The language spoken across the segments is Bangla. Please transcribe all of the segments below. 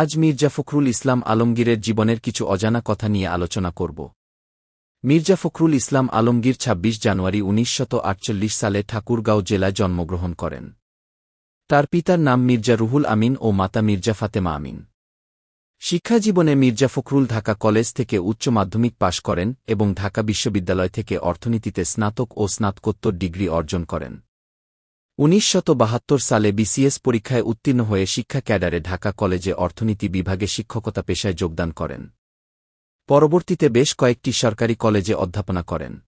আজ মির্জা ফখরুল ইসলাম আলমগীরের জীবনের কিছু অজানা কথা নিয়ে আলোচনা করব। মির্জা ফখরুল ইসলাম আলমগীর ২৬ জানুয়ারি উনিশশত সালে ঠাকুরগাঁও জেলায় জন্মগ্রহণ করেন। তার পিতার নাম মির্জা রুহুল আমিন ও মাতা মির্জা ফাতেমা আমিন। শিক্ষাজীবনে মির্জা ফখরুল ঢাকা কলেজ থেকে উচ্চ মাধ্যমিক পাশ করেন এবং ঢাকা বিশ্ববিদ্যালয় থেকে অর্থনীতিতে স্নাতক ও স্নাতকোত্তর ডিগ্রি অর্জন করেন। উনিশশত সালে বিসিএস পরীক্ষায় উত্তীর্ণ হয়ে শিক্ষা ক্যাডারে ঢাকা কলেজে অর্থনীতি বিভাগে শিক্ষকতা পেশায় যোগদান করেন। পরবর্তীতে বেশ কয়েকটি সরকারি কলেজে অধ্যাপনা করেন।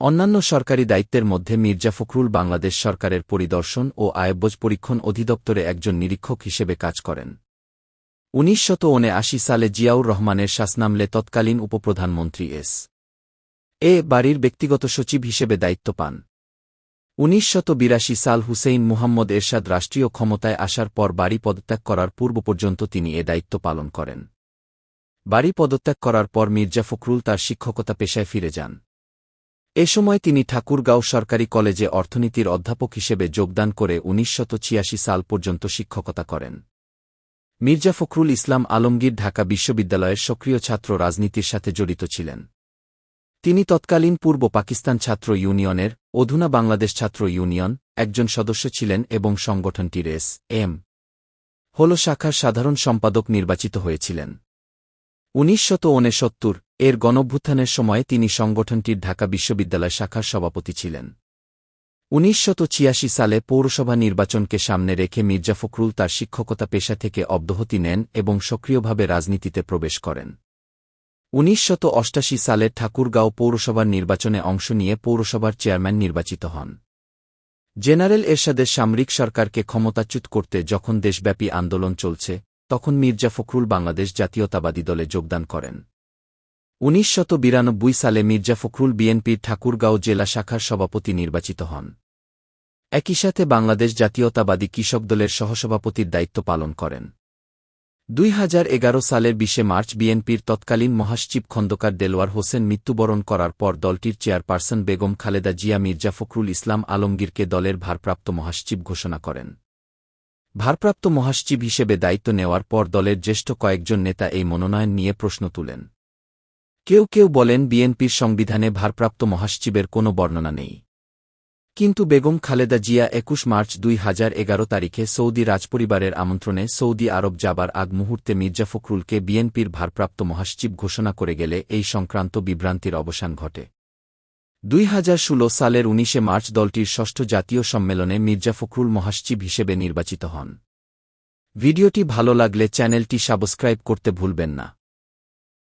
অন্যান্য সরকারি দায়িত্বের মধ্যে মির্জা ফখরুল বাংলাদেশ সরকারের পরিদর্শন ও আয়ব্যজ পরীক্ষণ অধিদপ্তরে একজন নিরীক্ষক হিসেবে কাজ করেন। উনিশশত সালে জিয়াউর রহমানের শাসনামলে তৎকালীন উপপ্রধানমন্ত্রী এস. এ বাড়ির ব্যক্তিগত সচিব হিসেবে দায়িত্ব পান। উনিশশত সাল হুসেইন মুহাম্মদ এরশাদ রাষ্ট্রীয় ক্ষমতায় আসার পর বাড়ি পদত্যাগ করার পূর্ব পর্যন্ত তিনি এ দায়িত্ব পালন করেন। বাড়ি পদত্যাগ করার পর মির্জা ফখরুল তার শিক্ষকতা পেশায় ফিরে যান। এ সময় তিনি ঠাকুরগাঁও সরকারি কলেজে অর্থনীতির অধ্যাপক হিসেবে যোগদান করে উনিশশত সাল পর্যন্ত শিক্ষকতা করেন। মির্জা ফখরুল ইসলাম আলমগীর ঢাকা বিশ্ববিদ্যালয়ের সক্রিয় ছাত্র রাজনীতির সাথে জড়িত ছিলেন। তিনি তৎকালীন পূর্ব পাকিস্তান ছাত্র ইউনিয়নের, অধুনা বাংলাদেশ ছাত্র ইউনিয়ন, একজন সদস্য ছিলেন এবং সংগঠনটির এস এম, হল শাখার সাধারণ সম্পাদক নির্বাচিত হয়েছিলেন। উনিশশত এর গণভ্যুত্থানের সময়ে তিনি সংগঠনটির ঢাকা বিশ্ববিদ্যালয় শাখার সভাপতি ছিলেন। উনিশশত সালে পৌরসভা নির্বাচনকে সামনে রেখে মির্জা ফখরুল তার শিক্ষকতা পেশা থেকে অব্যাহতি নেন এবং সক্রিয়ভাবে রাজনীতিতে প্রবেশ করেন। উনিশশত অষ্টাশি সালে ঠাকুরগাঁও পৌরসভার নির্বাচনে অংশ নিয়ে পৌরসভার চেয়ারম্যান নির্বাচিত হন। জেনারেল এরশাদের সামরিক সরকারকে ক্ষমতাচ্যুত করতে যখন দেশব্যাপী আন্দোলন চলছে, তখন মির্জা ফখরুল বাংলাদেশ জাতীয়তাবাদী দলে যোগদান করেন। উনিশশত সালে মির্জা ফখরুল বিএনপির ঠাকুরগাঁও জেলা শাখার সভাপতি নির্বাচিত হন। একই সাথে বাংলাদেশ জাতীয়তাবাদী কৃষক দলের সহসভাপতির দায়িত্ব পালন করেন। দুই হাজার এগারো সালের বিশে মার্চ বিএনপির তৎকালীন মহাসচিব খন্দকার দেলোয়ার হোসেন মৃত্যুবরণ করার পর দলটির চেয়ারপারসন বেগম খালেদা জিয়া মির্জা ফখরুল ইসলাম আলমগীরকে দলের ভারপ্রাপ্ত মহাসচিব ঘোষণা করেন। ভারপ্রাপ্ত মহাসচিব হিসেবে দায়িত্ব নেওয়ার পর দলের জ্যেষ্ঠ কয়েকজন নেতা এই মনোনয়ন নিয়ে প্রশ্ন তুলেন। কেউ কেউ বলেন বিএনপির সংবিধানে ভারপ্রাপ্ত মহাসচিবের কোনো বর্ণনা নেই। কিন্তু বেগম খালেদা জিয়া একুশ মার্চ দুই হাজার এগারো তারিখে সৌদি রাজপরিবারের আমন্ত্রণে সৌদি আরব যাবার আগ মুহূর্তে মির্জা ফখরুলকে বিএনপির ভারপ্রাপ্ত মহাসচিব ঘোষণা করে গেলে এই সংক্রান্ত বিভ্রান্তির অবসান ঘটে। দুই হাজার ষোলো সালের উনিশে মার্চ দলটির ষষ্ঠ জাতীয় সম্মেলনে মির্জা ফখরুল মহাসচিব হিসেবে নির্বাচিত হন। ভিডিওটি ভালো লাগলে চ্যানেলটি সাবস্ক্রাইব করতে ভুলবেন না।